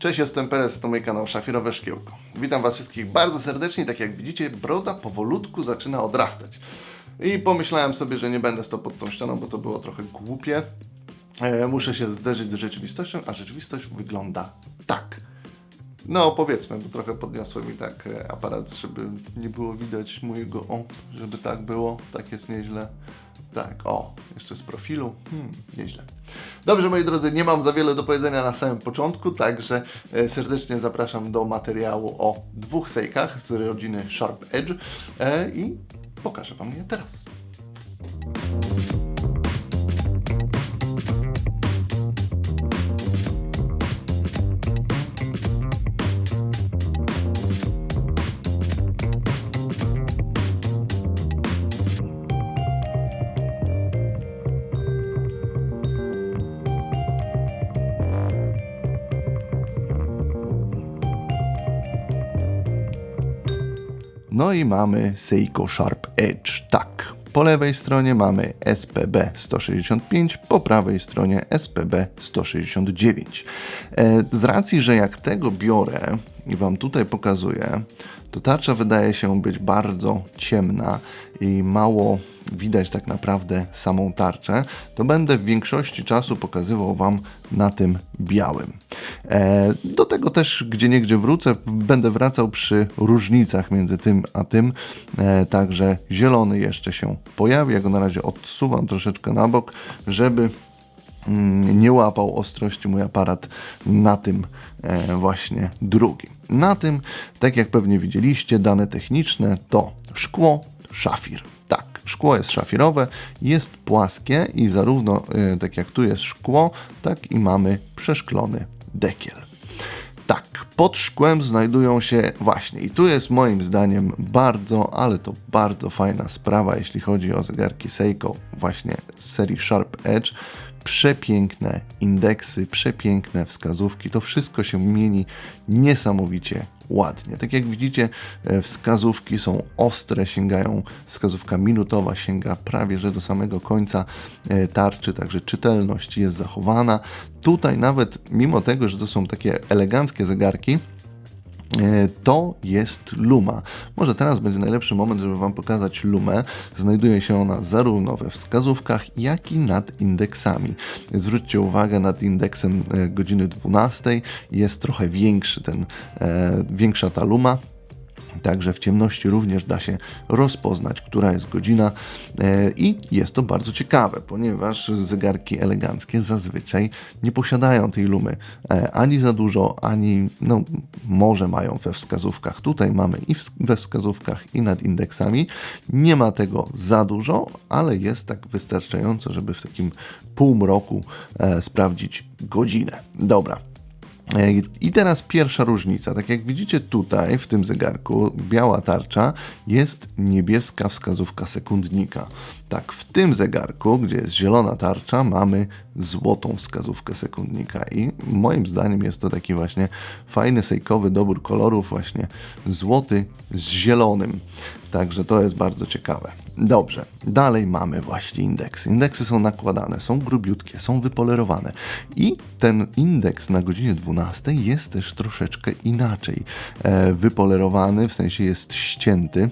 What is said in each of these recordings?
Cześć, jestem Perez, to mój kanał Szafirowe Szkiełko. Witam Was wszystkich bardzo serdecznie. Tak jak widzicie, broda powolutku zaczyna odrastać. I pomyślałem sobie, że nie będę stał pod tą ścianą, bo to było trochę głupie. E, muszę się zderzyć z rzeczywistością, a rzeczywistość wygląda tak. No powiedzmy, bo trochę podniosłem mi tak e, aparat, żeby nie było widać mojego o, żeby tak było, tak jest nieźle. Tak, o, jeszcze z profilu, hmm, nieźle. Dobrze moi drodzy, nie mam za wiele do powiedzenia na samym początku, także e, serdecznie zapraszam do materiału o dwóch sejkach z rodziny Sharp Edge e, i pokażę Wam je teraz. No i mamy Seiko Sharp Edge. Tak. Po lewej stronie mamy SPB 165, po prawej stronie SPB 169. E, Z racji, że jak tego biorę i Wam tutaj pokazuję, to tarcza wydaje się być bardzo ciemna i mało widać tak naprawdę samą tarczę, to będę w większości czasu pokazywał Wam na tym białym. E, do tego też gdzie niegdzie wrócę, będę wracał przy różnicach między tym a tym, e, także zielony jeszcze się pojawi, ja go na razie odsuwam troszeczkę na bok, żeby nie łapał ostrości mój aparat na tym e, właśnie drugim. Na tym, tak jak pewnie widzieliście, dane techniczne to szkło, szafir. Tak, szkło jest szafirowe, jest płaskie i zarówno e, tak jak tu jest szkło, tak i mamy przeszklony dekiel. Tak, pod szkłem znajdują się właśnie, i tu jest moim zdaniem bardzo, ale to bardzo fajna sprawa, jeśli chodzi o zegarki Seiko, właśnie z serii Sharp Edge. Przepiękne indeksy, przepiękne wskazówki, to wszystko się mieni niesamowicie ładnie. Tak jak widzicie, e, wskazówki są ostre, sięgają, wskazówka minutowa sięga prawie że do samego końca e, tarczy, także czytelność jest zachowana. Tutaj nawet mimo tego, że to są takie eleganckie zegarki, to jest Luma. Może teraz będzie najlepszy moment, żeby Wam pokazać Lumę. Znajduje się ona zarówno we wskazówkach, jak i nad indeksami. Zwróćcie uwagę, nad indeksem e, godziny 12 jest trochę większy ten, e, większa ta Luma. Także w ciemności również da się rozpoznać, która jest godzina e, i jest to bardzo ciekawe, ponieważ zegarki eleganckie zazwyczaj nie posiadają tej lumy e, ani za dużo, ani no, może mają we wskazówkach. Tutaj mamy i we wskazówkach, i nad indeksami. Nie ma tego za dużo, ale jest tak wystarczająco, żeby w takim półmroku e, sprawdzić godzinę. Dobra. E, I teraz pierwsza różnica. Tak jak widzicie tutaj w tym zegarku, biała tarcza jest niebieska wskazówka sekundnika. Tak, w tym zegarku, gdzie jest zielona tarcza, mamy złotą wskazówkę sekundnika. I moim zdaniem jest to taki właśnie fajny, sejkowy dobór kolorów, właśnie złoty z zielonym. Także to jest bardzo ciekawe. Dobrze, dalej mamy właśnie indeksy. Indeksy są nakładane, są grubiutkie, są wypolerowane. I ten indeks na godzinie 12 jest też troszeczkę inaczej e, wypolerowany, w sensie jest ścięty.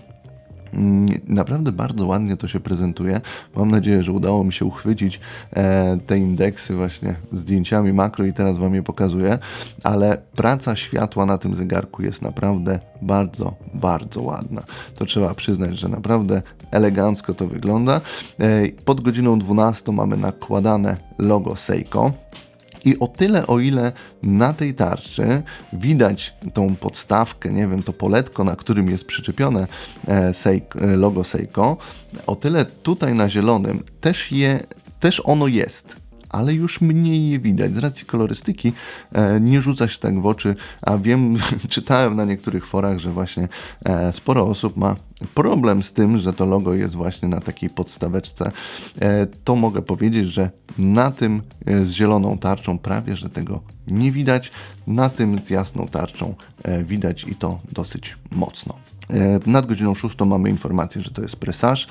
Mm, Naprawdę bardzo ładnie to się prezentuje. Mam nadzieję, że udało mi się uchwycić e, te indeksy właśnie zdjęciami makro i teraz Wam je pokazuję, ale praca światła na tym zegarku jest naprawdę bardzo, bardzo ładna. To trzeba przyznać, że naprawdę elegancko to wygląda. E, pod godziną 12 mamy nakładane logo Seiko. I o tyle, o ile na tej tarczy widać tą podstawkę, nie wiem, to poletko, na którym jest przyczepione e, e, logo Seiko, o tyle tutaj na zielonym też, je, też ono jest ale już mniej je widać. Z racji kolorystyki e, nie rzuca się tak w oczy, a wiem, czytałem na niektórych forach, że właśnie e, sporo osób ma problem z tym, że to logo jest właśnie na takiej podstaweczce. E, to mogę powiedzieć, że na tym z zieloną tarczą prawie, że tego nie widać, na tym z jasną tarczą widać i to dosyć mocno. E, Nad godziną 6 mamy informację, że to jest presaż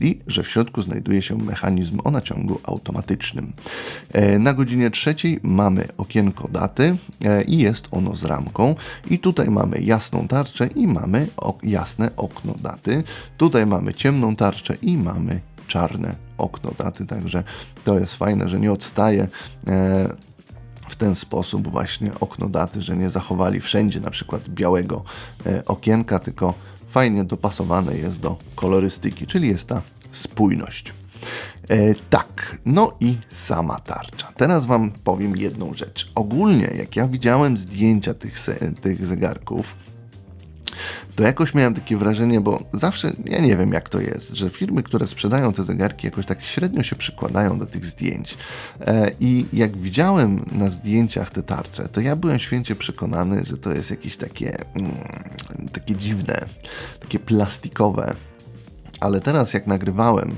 i że w środku znajduje się mechanizm o naciągu automatycznym. E, Na godzinie 3 mamy okienko daty e, i jest ono z ramką. I tutaj mamy jasną tarczę i mamy jasne okno daty. Tutaj mamy ciemną tarczę i mamy czarne okno daty, także to jest fajne, że nie odstaje w ten sposób właśnie okno daty, że nie zachowali wszędzie na przykład białego e, okienka, tylko fajnie dopasowane jest do kolorystyki, czyli jest ta spójność. E, tak, no i sama tarcza. Teraz Wam powiem jedną rzecz. Ogólnie, jak ja widziałem zdjęcia tych, tych zegarków, to jakoś miałem takie wrażenie, bo zawsze, ja nie wiem jak to jest, że firmy, które sprzedają te zegarki jakoś tak średnio się przykładają do tych zdjęć. E, I jak widziałem na zdjęciach te tarcze, to ja byłem święcie przekonany, że to jest jakieś takie, mm, takie dziwne, takie plastikowe. Ale teraz jak nagrywałem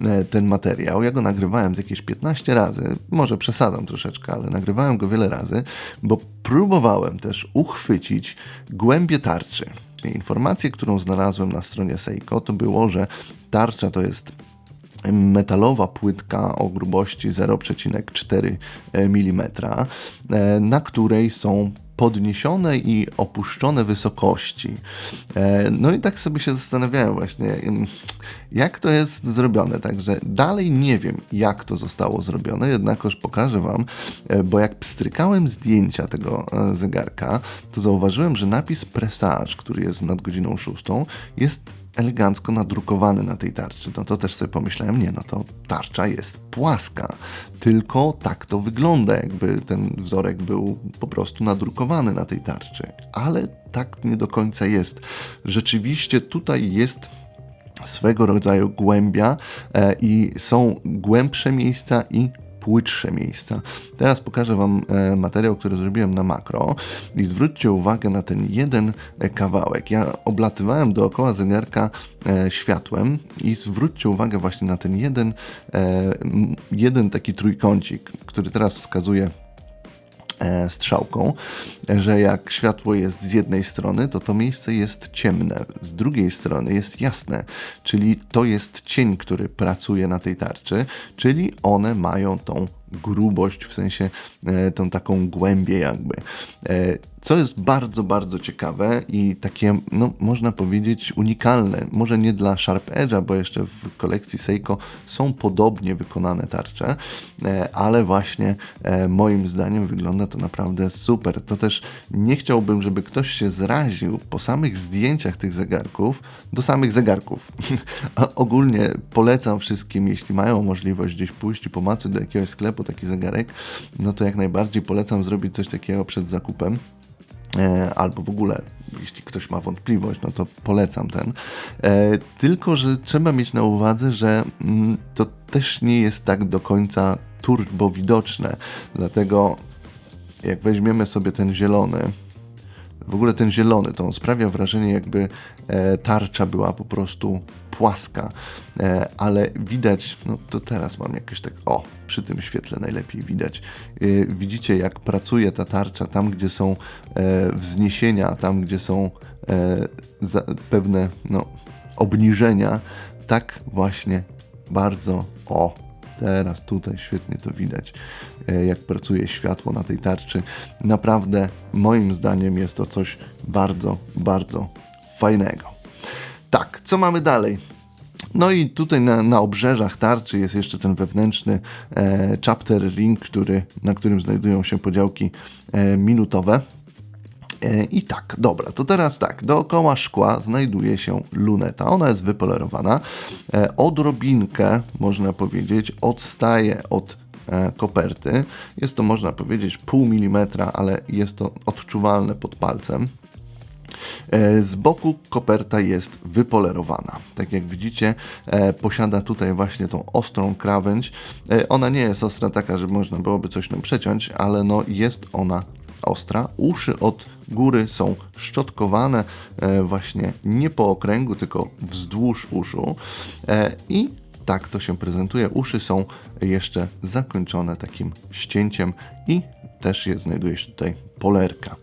e, ten materiał, ja go nagrywałem z jakieś 15 razy, może przesadzam troszeczkę, ale nagrywałem go wiele razy, bo próbowałem też uchwycić głębie tarczy. Informację, którą znalazłem na stronie Seiko, to było, że tarcza to jest metalowa płytka o grubości 0,4 mm, e, na której są podniesione i opuszczone wysokości. E, No i tak sobie się zastanawiałem właśnie, jak to jest zrobione. Także dalej nie wiem, jak to zostało zrobione, jednakoż pokażę Wam, e, bo jak pstrykałem zdjęcia tego e, zegarka, to zauważyłem, że napis Presage, który jest nad godziną 6, jest elegancko nadrukowany na tej tarczy. No to też sobie pomyślałem, nie, no to tarcza jest płaska, tylko tak to wygląda, jakby ten wzorek był po prostu nadrukowany na tej tarczy. Ale tak nie do końca jest. Rzeczywiście tutaj jest swego rodzaju głębia e, i są głębsze miejsca i płytsze miejsca. Teraz pokażę Wam e, materiał, który zrobiłem na makro i zwróćcie uwagę na ten jeden e, kawałek. Ja oblatywałem dookoła zegarka e, światłem i zwróćcie uwagę właśnie na ten jeden, jeden taki trójkącik, który teraz wskazuje strzałką, że jak światło jest z jednej strony, to to miejsce jest ciemne, z drugiej strony jest jasne, czyli to jest cień, który pracuje na tej tarczy, czyli one mają tą grubość, w sensie e, tą taką głębię jakby. E, co jest bardzo, bardzo ciekawe i takie, no można powiedzieć, unikalne. Może nie dla Sharp Edge'a, bo jeszcze w kolekcji Seiko są podobnie wykonane tarcze, e, ale właśnie e, moim zdaniem wygląda to naprawdę super. To też nie chciałbym, żeby ktoś się zraził po samych zdjęciach tych zegarków do samych zegarków. Ogólnie polecam wszystkim, jeśli mają możliwość gdzieś pójść i pomacać do jakiegoś sklepu taki zegarek, no to jak najbardziej polecam zrobić coś takiego przed zakupem. E, albo w ogóle, jeśli ktoś ma wątpliwość, no to polecam ten. E, tylko, że trzeba mieć na uwadze, że mm, to też nie jest tak do końca turbo widoczne, dlatego jak weźmiemy sobie ten zielony, w ogóle ten zielony, to on sprawia wrażenie, jakby e, tarcza była po prostu płaska, e, ale widać, no to teraz mam jakoś tak, o, przy tym świetle najlepiej widać. E, widzicie, jak pracuje ta tarcza tam, gdzie są e, wzniesienia, tam, gdzie są e, za, pewne no, obniżenia, tak właśnie bardzo, o, Teraz tutaj świetnie to widać, jak pracuje światło na tej tarczy. Naprawdę, moim zdaniem, jest to coś bardzo, bardzo fajnego. Tak, co mamy dalej? No i tutaj na, na obrzeżach tarczy jest jeszcze ten wewnętrzny e, chapter ring, który, na którym znajdują się podziałki e, minutowe. E, I tak, dobra, to teraz tak, dookoła szkła znajduje się luneta. Ona jest wypolerowana. E, Odrobinkę, można powiedzieć, odstaje od e, koperty. Jest to, można powiedzieć, pół milimetra, ale jest to odczuwalne pod palcem. E, Z boku koperta jest wypolerowana. Tak jak widzicie, e, posiada tutaj właśnie tą ostrą krawędź. E, Ona nie jest ostra taka, że można byłoby coś tam przeciąć, ale no jest ona ostra. Uszy od góry są szczotkowane e, właśnie nie po okręgu, tylko wzdłuż uszu. E, I tak to się prezentuje. Uszy są jeszcze zakończone takim ścięciem i też jest, znajduje się tutaj polerka.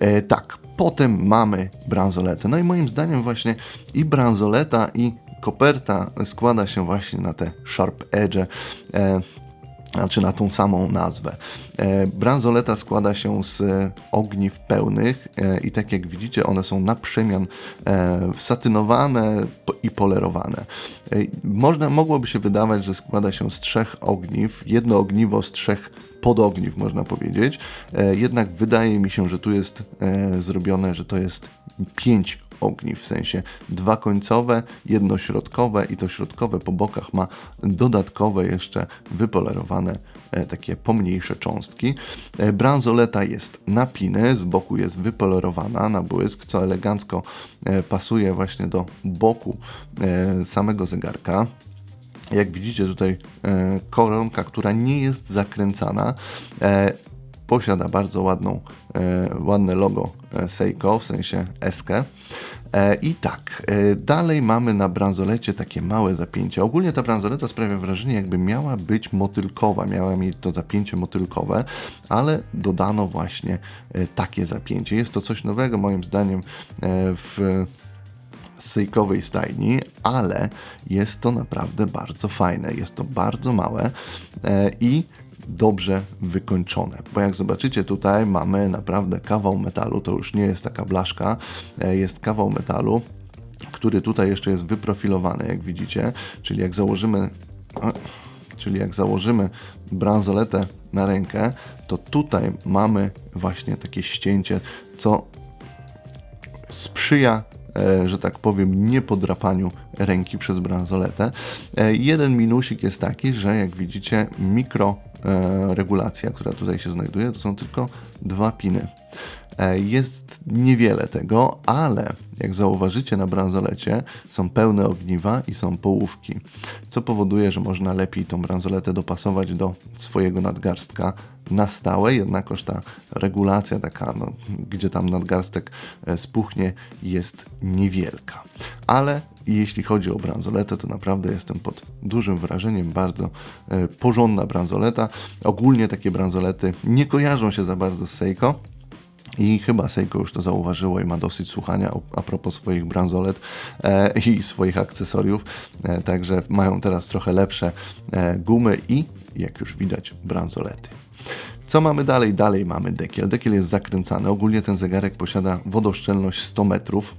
E, tak, potem mamy bransoletę. No i moim zdaniem właśnie i bransoleta i koperta składa się właśnie na te sharp edge. E, znaczy na tą samą nazwę. E, bransoleta składa się z ogniw pełnych e, i tak jak widzicie one są na przemian e, satynowane i polerowane. Można, mogłoby się wydawać, że składa się z trzech ogniw, jedno ogniwo z trzech podogniw można powiedzieć, e, jednak wydaje mi się, że tu jest e, zrobione, że to jest pięć ogniw, w sensie dwa końcowe, jedno środkowe i to środkowe po bokach ma dodatkowe jeszcze wypolerowane e, takie pomniejsze cząstki. E, bransoleta jest na piny, z boku jest wypolerowana na błysk, co elegancko e, pasuje właśnie do boku e, samego zegarka. Jak widzicie tutaj e, koronka, która nie jest zakręcana, e, posiada bardzo ładną, e, ładne logo Seiko, w sensie SK. I tak, dalej mamy na bransolecie takie małe zapięcie. Ogólnie ta bransoleta sprawia wrażenie, jakby miała być motylkowa, miała mieć to zapięcie motylkowe, ale dodano właśnie takie zapięcie. Jest to coś nowego moim zdaniem w z sejkowej stajni, ale jest to naprawdę bardzo fajne. Jest to bardzo małe e, i dobrze wykończone. Bo jak zobaczycie tutaj mamy naprawdę kawał metalu, to już nie jest taka blaszka, e, jest kawał metalu, który tutaj jeszcze jest wyprofilowany, jak widzicie, czyli jak założymy czyli jak założymy bransoletę na rękę, to tutaj mamy właśnie takie ścięcie, co sprzyja, że tak powiem, niepodrapaniu ręki przez bransoletę. E, Jeden minusik jest taki, że jak widzicie mikro e, regulacja, która tutaj się znajduje, to są tylko dwa piny. E, Jest niewiele tego, ale jak zauważycie na bransolecie są pełne ogniwa i są połówki, co powoduje, że można lepiej tą bransoletę dopasować do swojego nadgarstka na stałe, jednakoż ta regulacja taka, no, gdzie tam nadgarstek e, spuchnie, jest niewielka. Ale jeśli chodzi o bransoletę, to naprawdę jestem pod dużym wrażeniem. Bardzo e, porządna bransoleta. Ogólnie takie bransolety nie kojarzą się za bardzo z Seiko. I chyba Seiko już to zauważyło i ma dosyć słuchania a propos swoich bransolet e, i swoich akcesoriów. E, także mają teraz trochę lepsze e, gumy i, jak już widać, bransolety. Co mamy dalej? Dalej mamy dekiel. Dekiel jest zakręcany. Ogólnie ten zegarek posiada wodoszczelność 100 metrów.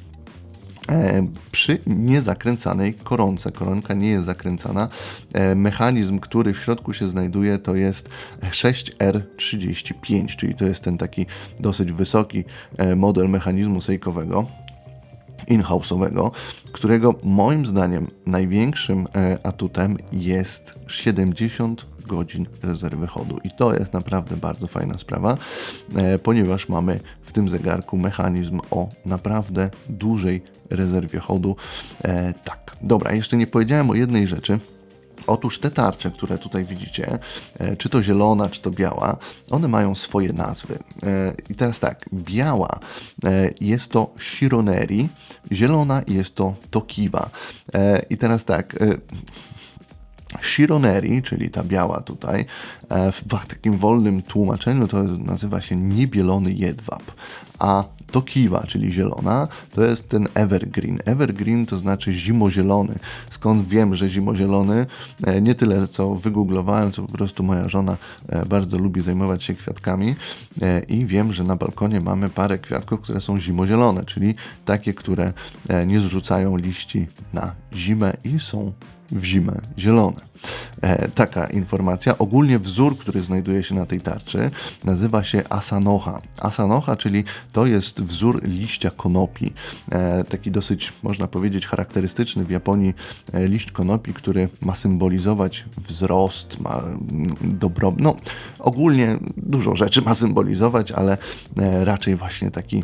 E, przy niezakręcanej koronce. Koronka nie jest zakręcana. E, mechanizm, który w środku się znajduje, to jest 6R35, czyli to jest ten taki dosyć wysoki e, model mechanizmu sejkowego in-house'owego, którego moim zdaniem największym e, atutem jest 70 godzin rezerwy chodu. I to jest naprawdę bardzo fajna sprawa, e, ponieważ mamy w tym zegarku mechanizm o naprawdę dużej rezerwie chodu. E, tak, dobra, jeszcze nie powiedziałem o jednej rzeczy. Otóż te tarcze, które tutaj widzicie, e, czy to zielona, czy to biała, one mają swoje nazwy. E, I teraz tak, biała e, jest to Shironeri, zielona jest to Tokiwa. I teraz tak, Shironeri, czyli ta biała tutaj, e, w takim wolnym tłumaczeniu to nazywa się niebielony jedwab, a Tokiwa, czyli zielona, to jest ten evergreen. Evergreen to znaczy zimozielony. Skąd wiem, że zimozielony? E, Nie tyle, co wygooglowałem, co po prostu moja żona e, bardzo lubi zajmować się kwiatkami i wiem, że na balkonie mamy parę kwiatków, które są zimozielone, czyli takie, które nie zrzucają liści na zimę i są w zimę zielone. E, taka informacja. Ogólnie wzór, który znajduje się na tej tarczy, nazywa się Asanoha. Asanoha, czyli to jest wzór liścia konopi. E, taki dosyć, można powiedzieć, charakterystyczny w Japonii e, liść konopi, który ma symbolizować wzrost, ma mm, dobro. No, ogólnie dużo rzeczy ma symbolizować, ale raczej właśnie taki,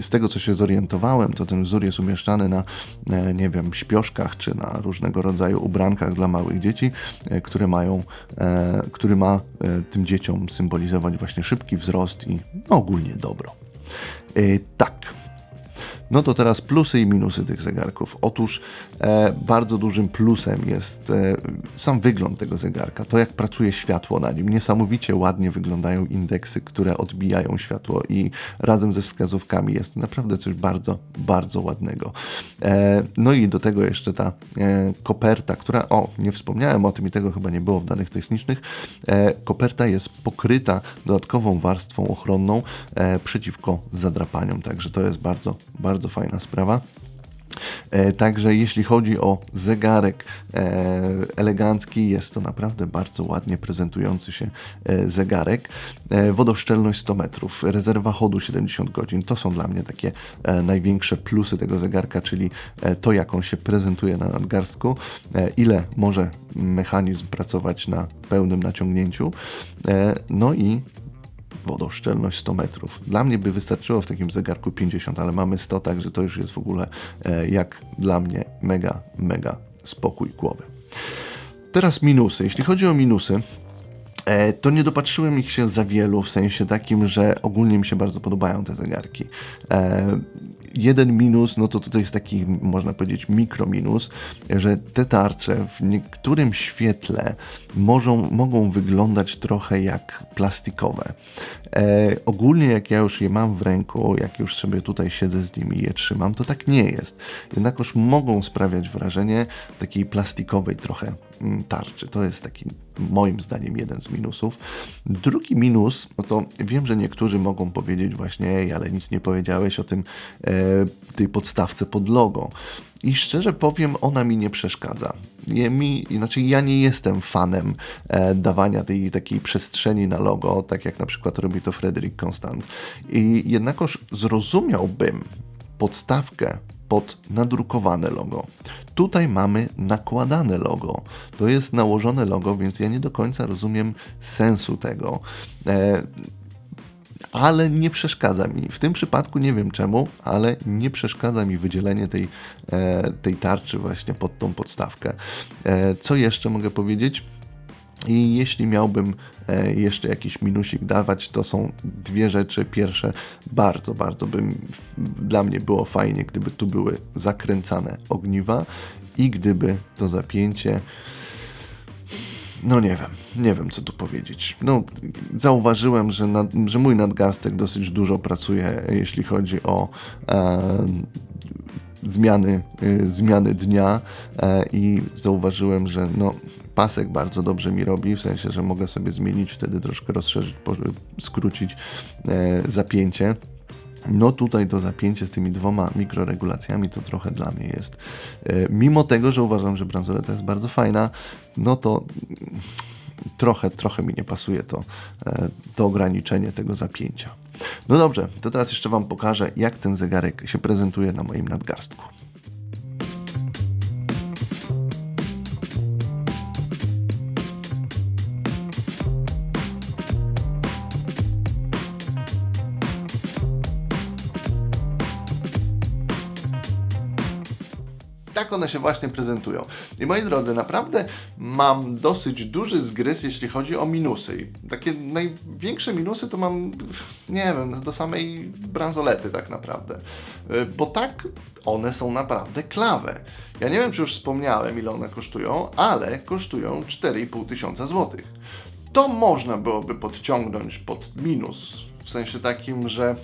z tego co się zorientowałem, to ten wzór jest umieszczany na, nie wiem, śpioszkach czy na różnego rodzaju ubrankach dla małych dzieci, e, które mają, e, który ma e, tym dzieciom symbolizować właśnie szybki wzrost i no, ogólnie dobro. Tak. No to teraz plusy i minusy tych zegarków. Otóż e, bardzo dużym plusem jest e, sam wygląd tego zegarka, to jak pracuje światło na nim. Niesamowicie ładnie wyglądają indeksy, które odbijają światło i razem ze wskazówkami jest naprawdę coś bardzo, bardzo ładnego. E, no i do tego jeszcze ta e, koperta, która, o, nie wspomniałem o tym i tego chyba nie było w danych technicznych, e, koperta jest pokryta dodatkową warstwą ochronną e, przeciwko zadrapaniom, także to jest bardzo, bardzo fajna sprawa. E, Także jeśli chodzi o zegarek e, elegancki, jest to naprawdę bardzo ładnie prezentujący się e, zegarek. Wodoszczelność 100 metrów, rezerwa chodu 70 godzin, to są dla mnie takie największe plusy tego zegarka, czyli to jak on się prezentuje na nadgarstku, ile może mechanizm pracować na pełnym naciągnięciu, no i wodoszczelność 100 metrów. Dla mnie by wystarczyło w takim zegarku 50, ale mamy 100, także to już jest w ogóle e, jak dla mnie mega, mega spokój głowy. Teraz minusy. Jeśli chodzi o minusy, e, to nie dopatrzyłem ich się za wielu, w sensie takim, że ogólnie mi się bardzo podobają te zegarki. Jeden minus, no to tutaj jest taki, można powiedzieć, mikrominus, że te tarcze w niektórym świetle możą, mogą wyglądać trochę jak plastikowe. E, ogólnie jak ja już je mam w ręku, jak już sobie tutaj siedzę z nimi i je trzymam, to tak nie jest. Jednakoż mogą sprawiać wrażenie takiej plastikowej trochę mm, tarczy. To jest taki moim zdaniem jeden z minusów. Drugi minus, no to wiem, że niektórzy mogą powiedzieć właśnie, ale nic nie powiedziałeś o tym, e, tej podstawce pod logo. I szczerze powiem, ona mi nie przeszkadza. Nie, mi, znaczy ja nie jestem fanem e, dawania tej takiej przestrzeni na logo, tak jak na przykład robi to Frederick Constant. I jednakoż zrozumiałbym podstawkę pod nadrukowane logo. Tutaj mamy nakładane logo. To jest nałożone logo, więc ja nie do końca rozumiem sensu tego. E, ale nie przeszkadza mi. W tym przypadku nie wiem czemu, ale nie przeszkadza mi wydzielenie tej, e, tej tarczy właśnie pod tą podstawkę. E, co jeszcze mogę powiedzieć? I jeśli miałbym e, jeszcze jakiś minusik dawać, to są dwie rzeczy. Pierwsze, bardzo, bardzo bym dla mnie było fajnie, gdyby tu były zakręcane ogniwa i gdyby to zapięcie no nie wiem, nie wiem co tu powiedzieć. No, zauważyłem, że, nad, że mój nadgarstek dosyć dużo pracuje, jeśli chodzi o e, zmiany, e, zmiany dnia e, i zauważyłem, że no, pasek bardzo dobrze mi robi, w sensie, że mogę sobie zmienić, wtedy troszkę rozszerzyć, po, skrócić e, zapięcie. No tutaj to zapięcie z tymi dwoma mikroregulacjami to trochę dla mnie jest. E, Mimo tego, że uważam, że bransoleta jest bardzo fajna, no to trochę, trochę mi nie pasuje to, e, to ograniczenie tego zapięcia. No dobrze, to teraz jeszcze Wam pokażę, jak ten zegarek się prezentuje na moim nadgarstku. Tak one się właśnie prezentują. I moi drodzy, naprawdę mam dosyć duży zgryz, jeśli chodzi o minusy. I takie największe minusy to mam, nie wiem, do samej bransolety tak naprawdę. Y, Bo tak one są naprawdę klawe. Ja nie wiem, czy już wspomniałem, ile one kosztują, ale kosztują 4,5 tysiąca złotych. To można byłoby podciągnąć pod minus, w sensie takim, że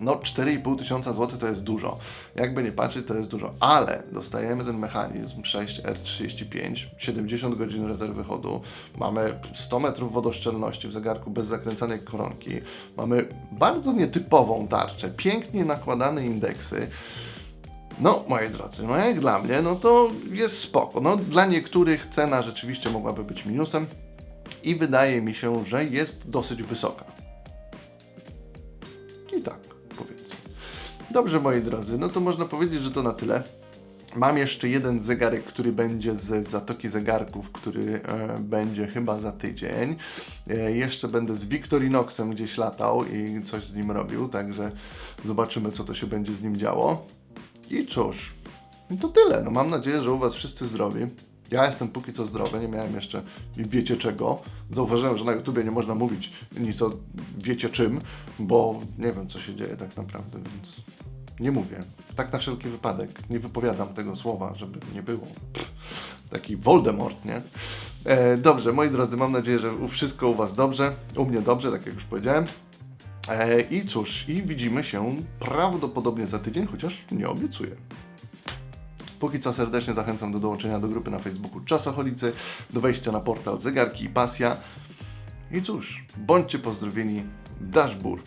no 4,5 tysiąca złotych to jest dużo. Jakby nie patrzeć, to jest dużo. Ale dostajemy ten mechanizm 6R35, 70 godzin rezerwy chodu, mamy 100 metrów wodoszczelności w zegarku bez zakręcanej koronki, mamy bardzo nietypową tarczę, pięknie nakładane indeksy. No, moi drodzy, no jak dla mnie, no to jest spoko. No, dla niektórych cena rzeczywiście mogłaby być minusem i wydaje mi się, że jest dosyć wysoka. I tak. Dobrze, moi drodzy, no to można powiedzieć, że to na tyle. Mam jeszcze jeden zegarek, który będzie z Zatoki Zegarków, który e, będzie chyba za tydzień. E, jeszcze będę z Victorinoxem gdzieś latał i coś z nim robił, także zobaczymy, co to się będzie z nim działo. I cóż, no to tyle. No mam nadzieję, że u Was wszyscy zdrowi. Ja jestem póki co zdrowy, nie miałem jeszcze wiecie czego. Zauważyłem, że na YouTubie nie można mówić nic o wiecie czym, bo nie wiem co się dzieje tak naprawdę, więc Nie mówię. Tak na wszelki wypadek. Nie wypowiadam tego słowa, żeby nie było. Pff, taki Voldemort, nie? E, dobrze, moi drodzy, mam nadzieję, że wszystko u Was dobrze. U mnie dobrze, tak jak już powiedziałem. E, I cóż, i widzimy się prawdopodobnie za tydzień, chociaż nie obiecuję. Póki co serdecznie zachęcam do dołączenia do grupy na Facebooku Czasocholicy, do wejścia na portal Zegarki i Pasja. I cóż, bądźcie pozdrowieni, Dashbur.